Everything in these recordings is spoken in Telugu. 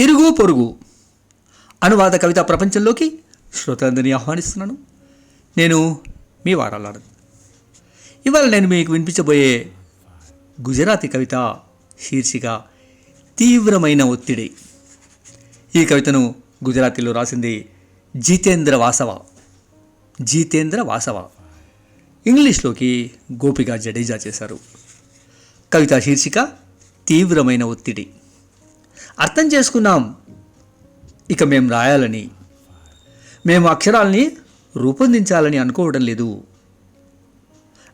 ఇరుగు పొరుగు. అనువాద కవిత ప్రపంచంలోకి శ్రోతలందరినీ ఆహ్వానిస్తున్నాను. నేను మీ వారాలను ఇవాళ నేను మీకు వినిపించబోయే గుజరాతీ కవిత శీర్షిక తీవ్రమైన ఒత్తిడి. ఈ కవితను గుజరాతీలో రాసింది జితేంద్ర వాసవ. జితేంద్ర వాసవ. ఇంగ్లీష్లోకి గోపిక జడేజా చేశారు. కవిత శీర్షిక తీవ్రమైన ఒత్తిడి. అర్థం చేసుకున్నాం. ఇక మేము రాయాలని. మేము అక్షరాలని రూపొందించాలని అనుకోవడం లేదు.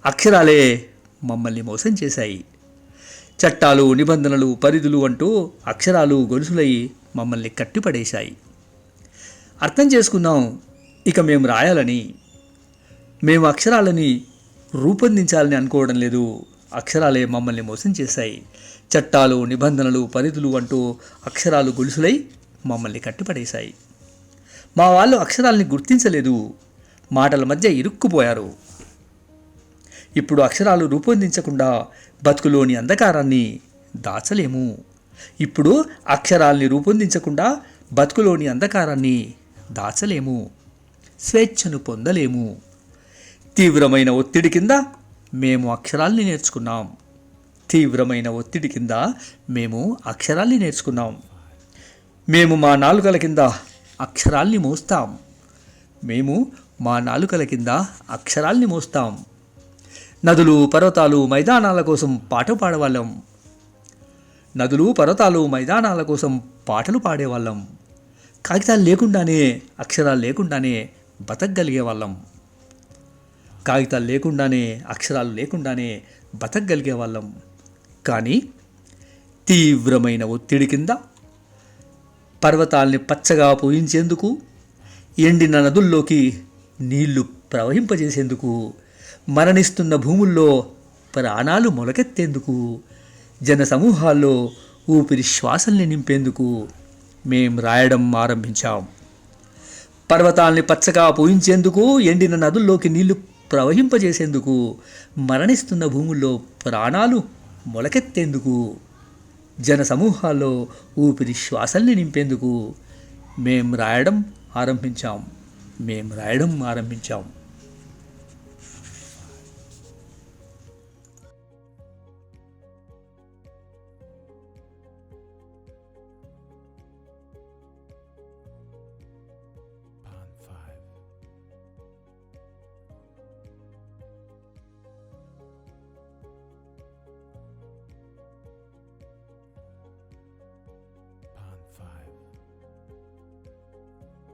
అక్షరాలే మమ్మల్ని మోసం చేశాయి. చట్టాలు నిబంధనలు పరిధులు అంటూ అక్షరాలు గొలుసులై మమ్మల్ని కట్టిపడేశాయి. అర్థం చేసుకున్నాం ఇక మేము రాయాలని. మేము అక్షరాలని రూపొందించాలని అనుకోవడం లేదు. అక్షరాలే మమ్మల్ని మోసం చేశాయి. చట్టాలు నిబంధనలు పరిధులు అంటూ అక్షరాలు గొలుసులై మమ్మల్ని కట్టిపడేశాయి. మా వాళ్ళు అక్షరాల్ని గుర్తించలేదు. మాటల మధ్య ఇరుక్కుపోయారు. ఇప్పుడు అక్షరాలు రూపొందించకుండా బతుకులోని అంధకారాన్ని దాచలేము. ఇప్పుడు అక్షరాల్ని రూపొందించకుండా బతుకులోని అంధకారాన్ని దాచలేము. స్వేచ్ఛను పొందలేము. తీవ్రమైన ఒత్తిడి కింద మేము అక్షరాల్ని నేర్చుకున్నాం. తీవ్రమైన ఒత్తిడి కింద మేము అక్షరాల్ని నేర్చుకున్నాం. మేము మా నాలుకల కింద అక్షరాల్ని మోస్తాం. మేము మా నాలుకల కింద అక్షరాల్ని మోస్తాం. నదులు పర్వతాలు మైదానాల కోసం పాట పాడేవాళ్ళం. నదులు పర్వతాలు మైదానాల కోసం పాటలు పాడేవాళ్ళం. కాగితాలు లేకుండానే అక్షరాలు లేకుండానే బతకగలిగే వాళ్ళం కాగితాలు లేకుండానే అక్షరాలు లేకుండానే బతకగలిగే వాళ్ళం కానీ తీవ్రమైన ఒత్తిడి కింద పర్వతాల్ని పచ్చగా పూయించేందుకు ఎండిన నదుల్లోకి నీళ్ళు ప్రవహింపజేసేందుకు మరణిస్తున్న భూముల్లో ప్రాణాలు మొలకెత్తేందుకు జన సమూహాల్లో ఊపిరి శ్వాసల్ని నింపేందుకు మేం రాయడం ఆరంభించాం. పర్వతాల్ని పచ్చగా పూయించేందుకు ఎండిన నదుల్లోకి నీళ్ళు ప్రవహింపజేసేందుకు మరణిస్తున్న భూముల్లో ప్రాణాలు మొలకెత్తేందుకు? జన సమూహాల్లో ఊపిరి శ్వాసల్ని నింపేందుకు మేం రాయడం ఆరంభించాం. మేం రాయడం ఆరంభించాం.